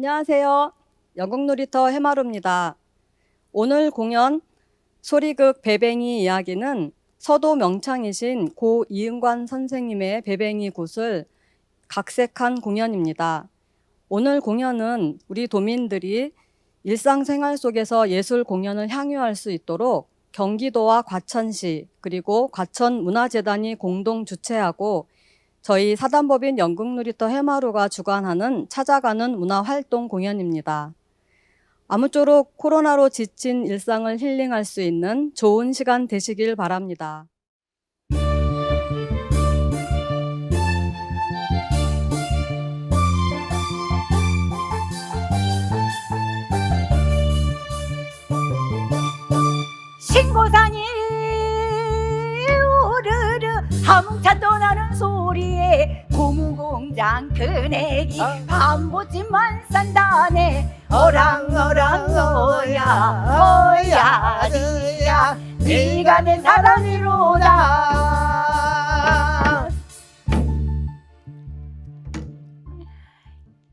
안녕하세요. 영국놀이터 해마루입니다. 오늘 공연 소리극 배뱅이 이야기는 서도 명창이신 고 이은관 선생님의 배뱅이 굿을 각색한 공연입니다. 오늘 공연은 우리 도민들이 일상생활 속에서 예술 공연을 향유할 수 있도록 경기도와 과천시 그리고 과천문화재단이 공동 주최하고 저희 사단법인 영국놀이터 해마루가 주관하는 찾아가는 문화활동 공연입니다. 아무쪼록 코로나로 지친 일상을 힐링할 수 있는 좋은 시간 되시길 바랍니다. 신고산이 함차 떠나는 소리에 고무공장 큰 애기 아. 밤보지만 산다네 어랑 어랑 어야 어야 니야 네가 내 사랑이로다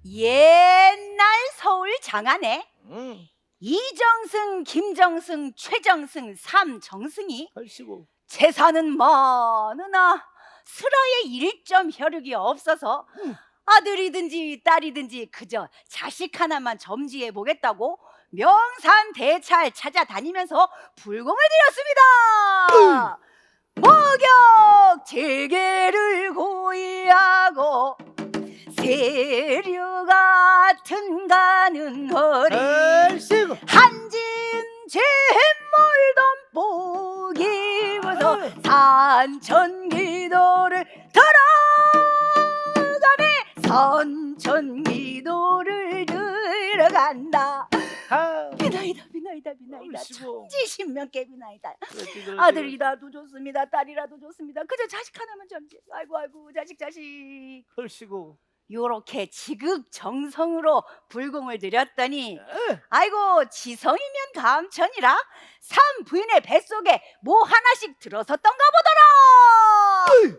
옛날 서울 장안에 응, 이정승, 김정승, 최정승, 삼정승이. 재산은 많으나 슬하의 일점 혈육이 없어서 음. 아들이든지 딸이든지 그저 자식 하나만 점지해 보겠다고 명산 대찰 찾아다니면서 불공을 들였습니다. 목욕 재개를 고의하고 세류 같은 가는 허리. 한진 잼몰던 보기부터 산천기도를 들어가네. 산천기도를 들어간다. 아, 비나이다 비나이다 비나이다. 헐시고. 천지신명께 비나이다. 아들이라도 좋습니다. 딸이라도 좋습니다. 그저 자식 하나만 점지 아이고 아이고 자식 자식. 헐시고. 요렇게 지극정성으로 불공을 에, 아이고 지성이면 감천이라 삼 부인의 뱃속에 뭐 하나씩 들어섰던가 보더라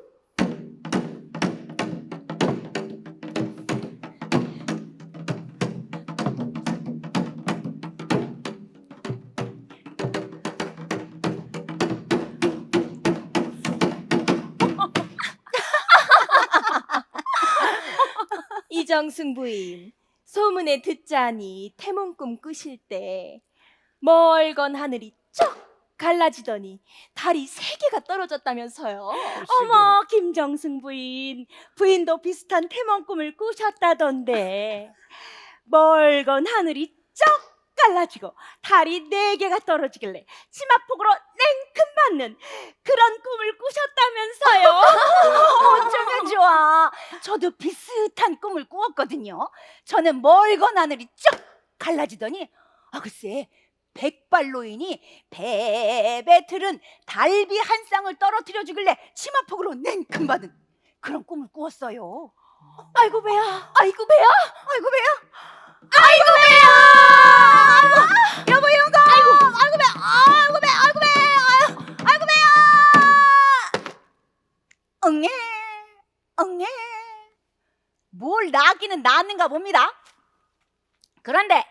이정승 부인 소문에 듣자니 태몽꿈 꾸실 때 멀건 하늘이 쩍 갈라지더니 달이 세 개가 떨어졌다면서요. 어머 김정승 부인 부인도 비슷한 태몽 꿈을 꾸셨다던데 멀건 하늘이 쩍 갈라지고 달이 네 개가 떨어지길래 치마폭으로 냉큼 맞는 그런 꿈을 꾸셨다면서요. 어쩌면 좋아. 저도 비슷한 꿈을 꾸었거든요. 저는 멀건 하늘이 쩍 갈라지더니 아 글쎄 백발노인이 배배 틀은 달비 한 쌍을 떨어뜨려 주길래 치마폭으로 냉큼 받은 그런 꿈을 꾸었어요. 아이고 배야. 아이고 배야. 아이고 배야. 아이고 배야 여보 영감 아이고. 아이고 배 아이고 배 아이고 배 아이고, 아이고 배야 응애 응애 뭘 낳기는 낳는가 봅니다. 그런데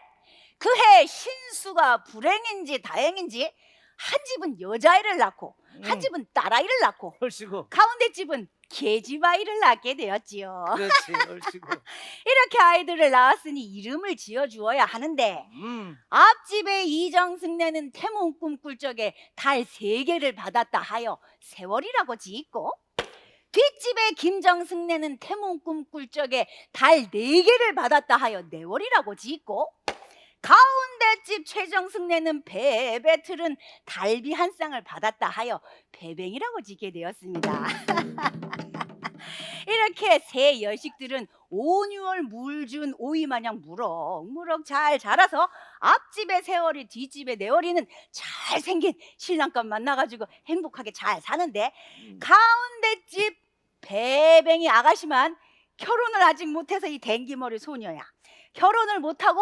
그해 신수가 불행인지 다행인지 한 집은 여자아이를 낳고 한 응. 집은 딸아이를 낳고 헐시고. 가운데 집은 계집아이를 낳게 되었지요 그렇지, 헐시고. 이렇게 아이들을 낳았으니 이름을 지어 주어야 하는데 음, 앞집에 이정승네는 태몽 꿈꿀 적에 달 세 개를 받았다 하여 세월이라고 지있고 뒷집에 김정승네는 태몽 꿈꿀 적에 달 네 개를 받았다 하여 네월이라고 지있고 가운데 집 최정승네는 배배틀은 달비 한 쌍을 받았다 하여 배뱅이라고 지게 되었습니다. 이렇게 새 여식들은 온유월 물준 오이 마냥 무럭무럭 잘 자라서 앞집의 세월이 뒷집의 네월이는 잘생긴 신랑감 만나가지고 행복하게 잘 사는데 음. 가운데 집 배뱅이 아가씨만 결혼을 아직 못해서 이 댕기머리 소녀야 결혼을 못하고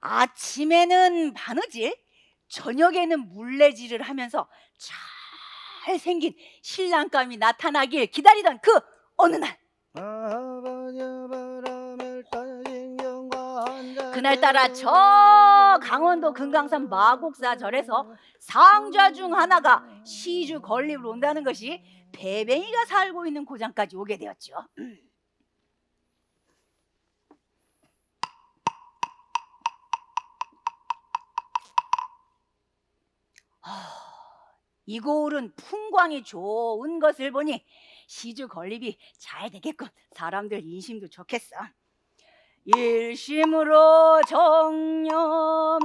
아침에는 바느질 저녁에는 물레질을 하면서 잘 생긴 신랑감이 나타나길 기다리던 그 어느 날 그날따라 저 강원도 금강산 마곡사 절에서 상좌 중 하나가 시주 건립을 온다는 것이 배뱅이가 살고 있는 고장까지 오게 되었죠. 이 고을은 풍광이 좋은 것을 보니 시주 건립이 잘 되겠군. 사람들 인심도 좋겠어. 일심으로 정념은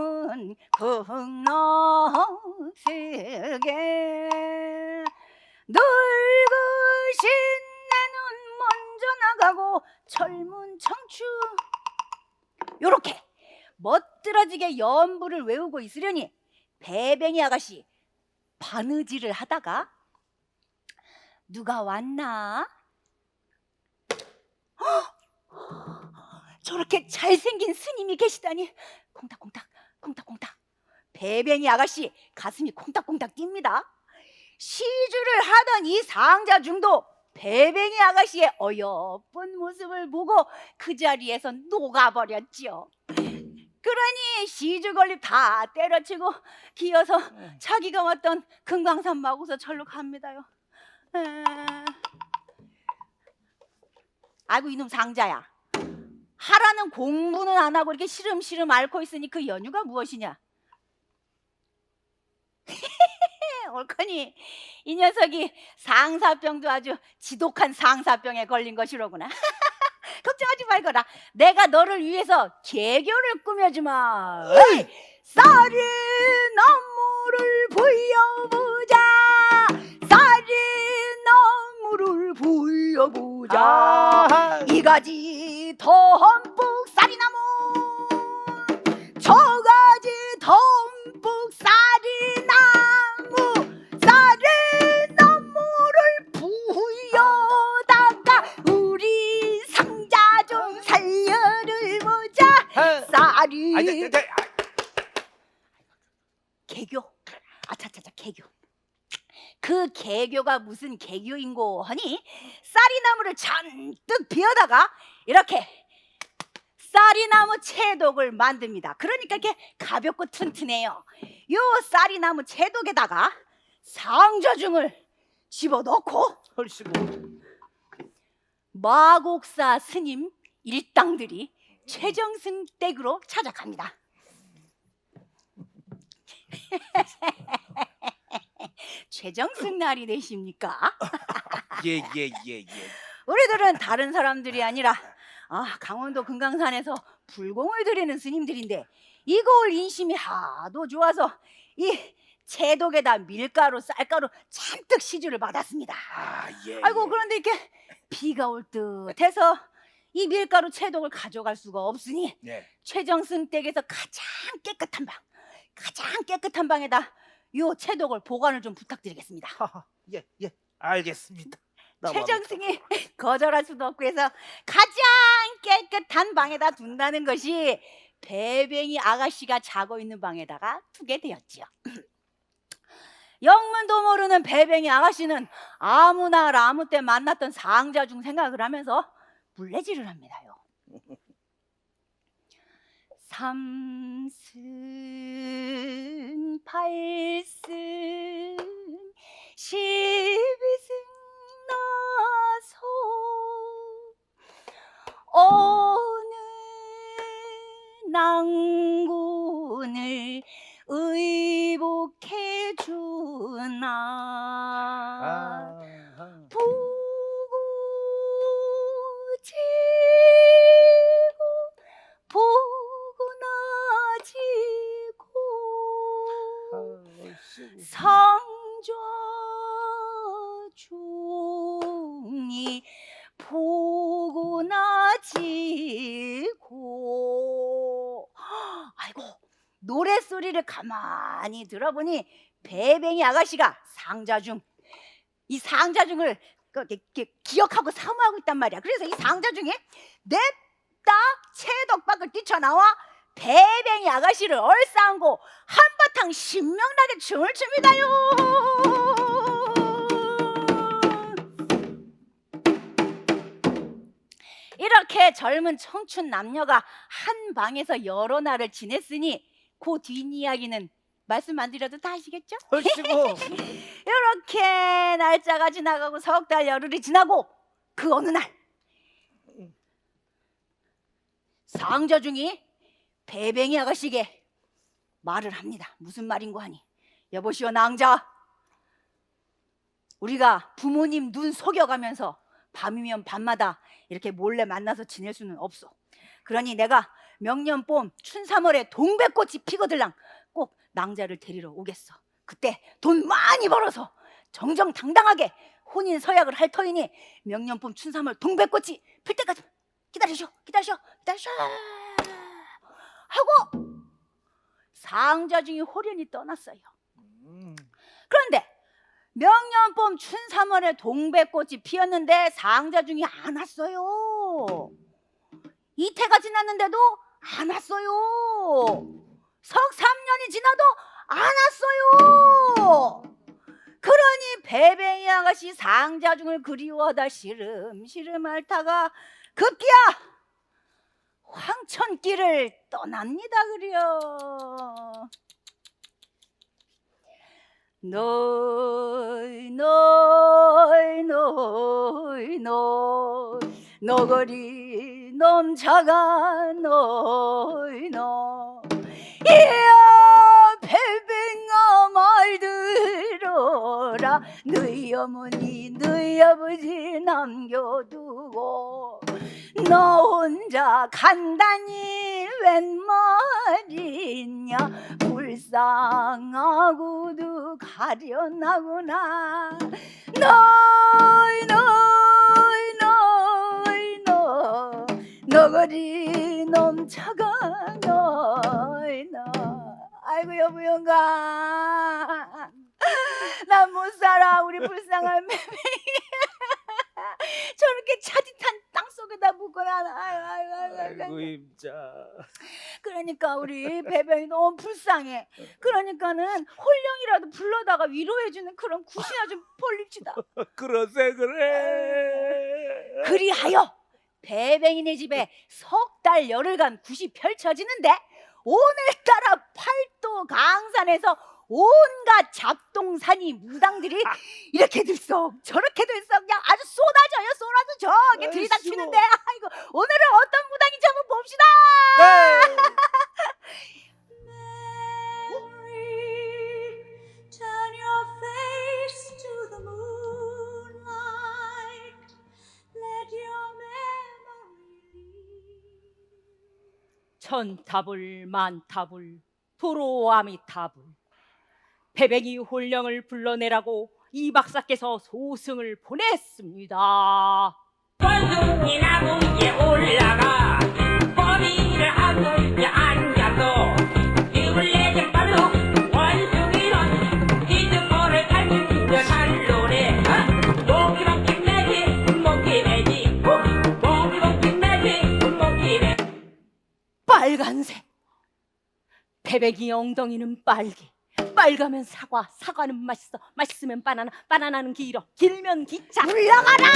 극락세계 늙으신 내는 먼저 나가고 젊은 청춘 요렇게 멋들어지게 연부를 외우고 있으려니 배뱅이 아가씨 바느질을 하다가 누가 왔나? 헉! 저렇게 잘생긴 스님이 계시다니 콩닥콩닥 콩닥콩닥 배뱅이 아가씨 가슴이 콩닥콩닥 뜁니다 시주를 하던 이 상자 중도 배뱅이 아가씨의 어여쁜 모습을 보고 그 자리에서 녹아버렸지요 그러니 시주 건립 다 때려치고 기어서 자기가 왔던 금강산 마구서 절로 갑니다요. 에... 아이고 이놈 상자야. 하라는 공부는 안 하고 이렇게 시름시름 앓고 있으니 그 연유가 무엇이냐? 옳거니. 이 녀석이 상사병도 아주 지독한 상사병에 걸린 것이로구나. 걱정하지 말거라. 내가 너를 위해서 개교를 꾸며주마. 쌀이 개교가 무슨 개교인고 하니 쌀이나무를 잔뜩 비워다가 이렇게 쌀이나무 채독을 만듭니다 그러니까 이렇게 가볍고 튼튼해요 요 쌀이나무 채독에다가 상자중을 집어넣고 헐시고. 마곡사 스님 일당들이 최정승 댁으로 찾아갑니다. 최정승 날이 되십니까? 예, 예, 예, 예. 우리들은 다른 사람들이 아니라 아, 강원도 금강산에서 불공을 드리는 스님들인데 이 고을 인심이 하도 좋아서 이 채독에다 밀가루, 쌀가루 잔뜩 시주를 받았습니다. 아, 예. 아이고 예. 그런데 이렇게 비가 올 듯해서 이 밀가루 채독을 가져갈 수가 없으니 네. 최정승 댁에서 가장 깨끗한 방, 가장 깨끗한 방에다 요 채독을 보관을 좀 부탁드리겠습니다. 하하. 예, 예. 알겠습니다. 최정승이 거절할 수도 없고 해서 가장 깨끗한 방에다 둔다는 것이 배뱅이 아가씨가 자고 있는 방에다가 두게 되었지요. 영문도 모르는 배뱅이 아가씨는 아무나 아무 때 만났던 상자 중 생각을 하면서 물레질을 합니다요. 삼승 팔승 십이승 가만히 들어보니 배뱅이 아가씨가 상자 중 이 상자 중을 기억하고 사모하고 있단 말이야. 그래서 이 상자 중에 냅다 채덕박을 뛰쳐나와 배뱅이 아가씨를 얼싸안고 한바탕 신명나게 춤을 춥니다요. 이 이렇게 젊은 청춘 남녀가 한 방에서 여러 날을 지냈으니 그 뒷이야기는 말씀 안 드려도 다 아시겠죠? 얼씨구. 이렇게 날짜가 지나가고 석 달 열흘이 지나고 그 어느 날 상자 중이 배뱅이 아가씨에게 말을 합니다. 무슨 말인고 하니 여보시오 낭자 우리가 부모님 눈 속여가면서 밤이면 밤마다 이렇게 몰래 만나서 지낼 수는 없어. 그러니 내가 명년 봄 춘삼월에 동백꽃이 피거들랑 꼭 낭자를 데리러 오겠어. 그때 돈 많이 벌어서 정정당당하게 혼인 서약을 할 터이니 명년 봄 춘삼월 동백꽃이 필 때까지 기다리쇼 기다리쇼 기다리쇼 하고 상자 중에 호련이 떠났어요. 음. 그런데 명년봄 춘삼월에 동백꽃이 피었는데 상자 중이 안 왔어요. 이태가 지났는데도 안 왔어요. 석 3년이 지나도 안 왔어요. 그러니 배뱅이 아가씨 상자 중을 그리워하다 시름시름 앓다가 급기야 황천길을 떠납니다 그려. 너이 너이 너이 너 너거리 넘쳐가 너이 너. 이야 배뱅아 말 들어라. 너희 어머니 너희 아버지 남겨두고 너 혼자 간다니 웬 말이냐? 불쌍하고도 가련하구나. 너이 너 너거리 넘쳐가 너이 너 아이고 여보 영가 난 못 살아 우리 불쌍한 매매 저렇게 차디탄 땅 속에다 묻거나 아이고 아이고 아이고, 아이고. 아이고 임자. 그러니까 우리 배변이 너무 불쌍해. 그러니까는 홀령이라도 불러다가 위로해주는 그런 굿이나 좀 벌립시다. 그러세 그래. 그리하여 배뱅이네 집에 석 달 열흘간 굿이 펼쳐지는데 오늘따라 팔도 강산에서 온갖 잡동사니 무당들이 이렇게 들썩 저렇게 들썩 그냥 아주 쏟아져요 쏟아져. 저게 들이닥치는데. 아이고 오늘은 어떤 무당인지 한번 봅시다 천타불 만타불 도로아미타불 배뱅이 홀령을 불러내라고 이 박사께서 소승을 보냈습니다. 나무 위에 올라가 꼬리를 하고 앉아 빨간색 배뱅이 엉덩이는 빨개 빨가면 사과 사과는 맛있어 맛있으면 바나나 바나나는 길어 길면 기차 물러가라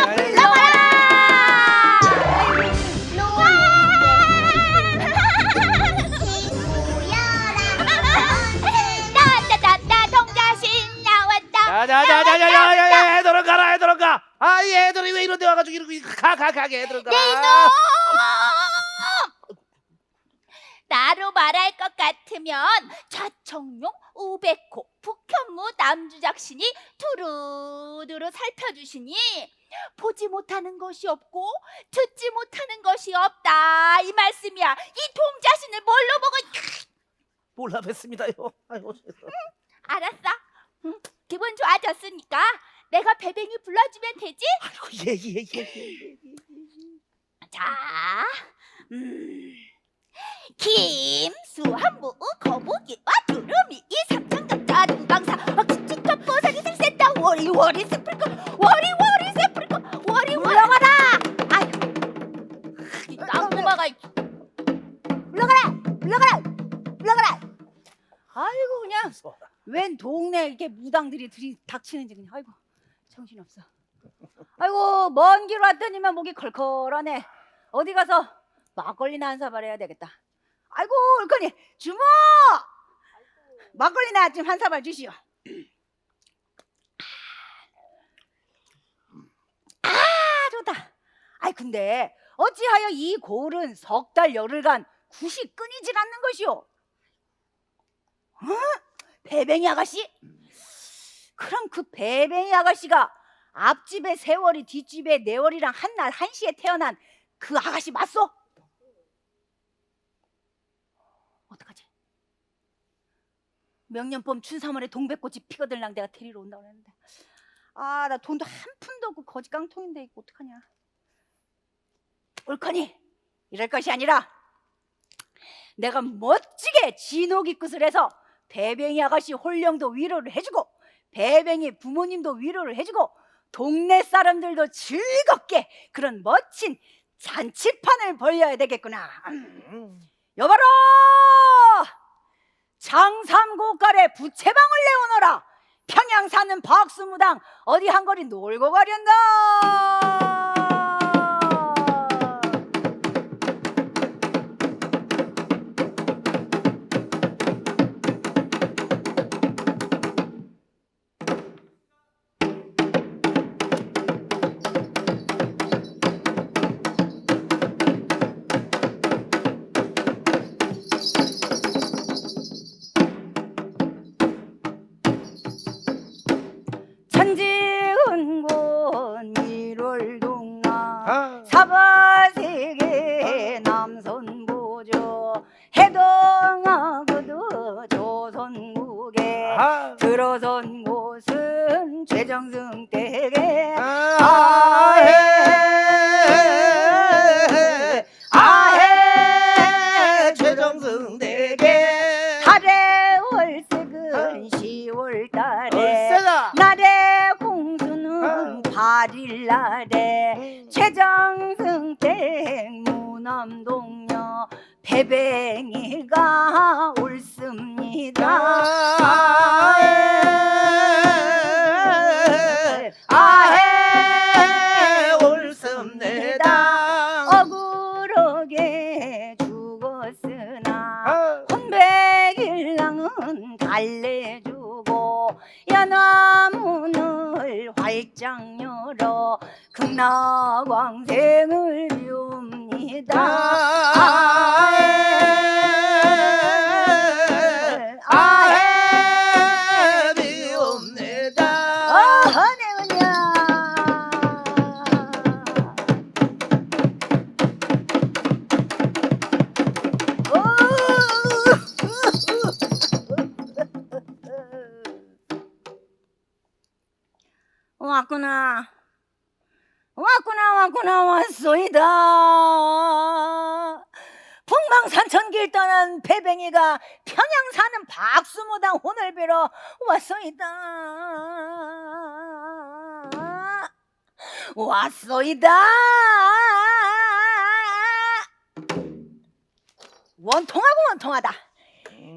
동자신 나왔다. 자자자자자야 애들은 가라 애들은 가. 아이 애들이 왜 이런 데 와가지고 이러고 가 가 가게 애들은 가. 나로 말할 것 같으면 좌청룡, 우백호, 북현무 남주작신이 두루두루 살펴주시니 보지 못하는 것이 없고 듣지 못하는 것이 없다 이 말씀이야. 이 동자신을 뭘로 보고 몰라 뵀습니다요. 아이고. 알았어? 응, 기분 좋아졌으니까 내가 배뱅이 불러주면 되지? 아이고 예 예 예 예, 예, 예. 자, 음. 김수 한무 거북이와 두루미 이 삼천각 짜른 강사 박치치카 보살이 들센다. 워리 워리 스프리커 워리 워리 스프리커 워리 워리 물러가라! 아이 깡구마가 물러가라! 물러가라! 물러가라! 아이고 그냥. 웬 동네 이렇게 무당들이 들이 닥치는지 그냥. 아이고 정신없어. 아이고 먼 길 왔더니만 목이 컬컬하네. 어디 가서 막걸리나 한 사발 해야 되겠다. 아이고 올거니 주모 막걸리나 좀 한 사발 주시오. 아 좋다. 아이 근데 어찌하여 이 고을은 석 달 열흘간 굿이 끊이질 않는 것이오? 어? 배뱅이 아가씨? 그럼 그 배뱅이 아가씨가 앞집에 세월이 뒷집에 네월이랑 한 날 한시에 태어난 그 아가씨 맞소? 어떡하지? 명년범 춘삼월에 동백꽃이 피거들랑 내가 데리러 온다고 했는데 아 나 돈도 한 푼도 없고 거지 깡통인데 이거 어떡하냐 옳거니 이럴 것이 아니라 내가 멋지게 진옥이 끝을 해서 배뱅이 아가씨 홀령도 위로를 해주고 배뱅이 부모님도 위로를 해주고 동네 사람들도 즐겁게 그런 멋진 잔치판을 벌려야 되겠구나. 음. 여봐라! 장삼고깔에 부채방을 내오너라. 평양 사는 박수무당 어디 한 거리 놀고 가련다. 아해 아해 옳습니다 억울하게 죽었으나 아, 혼백일랑은 달래주고 연화문을 활짝 열어 떠난 배뱅이가 평양 사는 박수무당 혼을 빌어 왔소이다. 왔소이다. 원통하고 원통하다.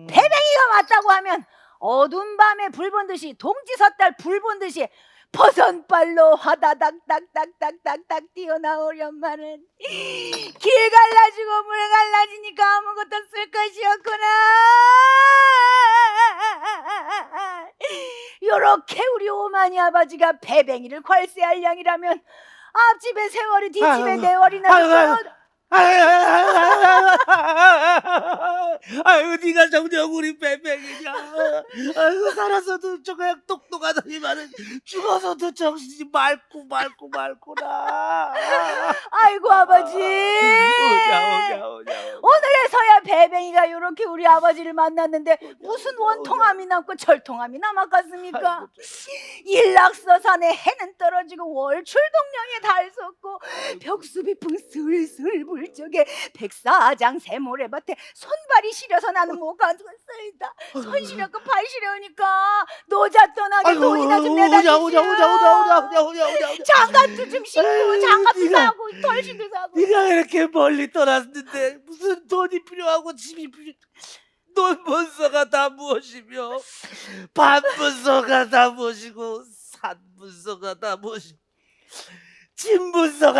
배뱅이가 왔다고 하면 어두운 밤에 불 본 듯이 동지 섣달 불 본 듯이 버선발로 화다닥닥닥닥닥닥 뛰어나오련만은 길 갈라지고 물 갈라지니까 아무것도 쓸 것이 없구나 요렇게 우리 오마니 아버지가 배뱅이를 괄세할 양이라면 앞집에 세월이 아유, 네월이나 아유, 아유. 아유, 아유, 네가 정녕 우리 뱀뱀이냐? 아이고 살아서도 저 그냥 똑똑하더니만은 죽어서도 정신이 맑고 맑고 맑구나. 아이고 아버지. 오늘에서야 배뱅이가 요렇게 우리 아버지를 만났는데 무슨 원통함이 남고 철통함이 남았겠습니까? 일락서산에 해는 떨어지고 월출동령에 달 섰고 벽수비풍 슬슬 불 적에 백사장 새모래밭에 손발이 시려서 나는 못 가져갔어이다 손 시렵고 발 시려우니까 노자 떠나게 돈이나 좀 내다 오냐 오냐 오냐 오냐 주시오 오냐 오냐 오냐. 장갑도 좀 신고 장갑도 네가- 사고 털신도 사고 네가 이렇게 멀리 떠났는데 무슨 돈이 필요하고 집이 필요? 돈 문서가 다 무엇이며 반 문서가 다 무엇이고 산 문서가 다 무엇이?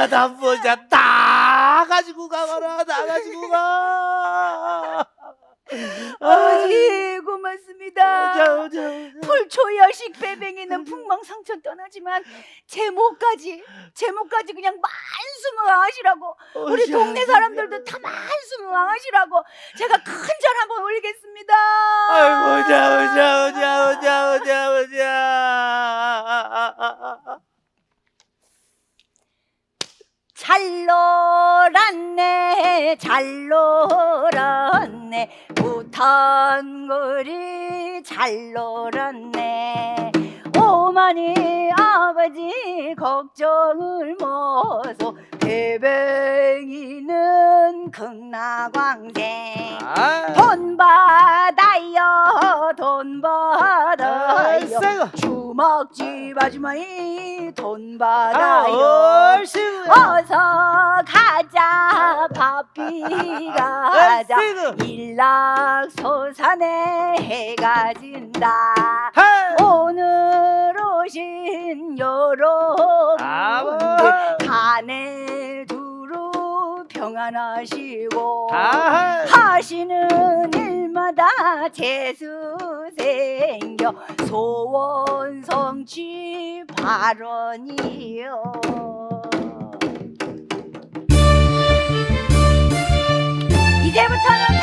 다 뭐냐 다 가지고 가거라. 다 가지고 가. 아버지 고맙습니다. 오자 오자 오자. 불초 여식 배뱅이는 풍망상천 떠나지만 제목까지 제목까지 그냥 만수무강하시라고. 우리 오자, 동네. 사람들도 다 만수무강하시라고. 제가 큰 절 한번 올리겠습니다. 아이고 오자 오자 오자 오자 오자 오자 잘 놀았네 잘 놀았네. 부탄거리 잘 놀았네. 어머니 아버지 걱정을 마소 배뱅이는 극나광생. 아, 돈 받아요 돈 아이고 주먹집 아주머니 돈아 받아요 얼씨 어서 가자 바삐 가자. 얼씨구. 일락소산에 해가 진다. 하! 오늘 오신 여러분들 한해 두루 평안하시고 아 하시는 일마다 재수 생겨 소원 성취 발언이요. 이제부터는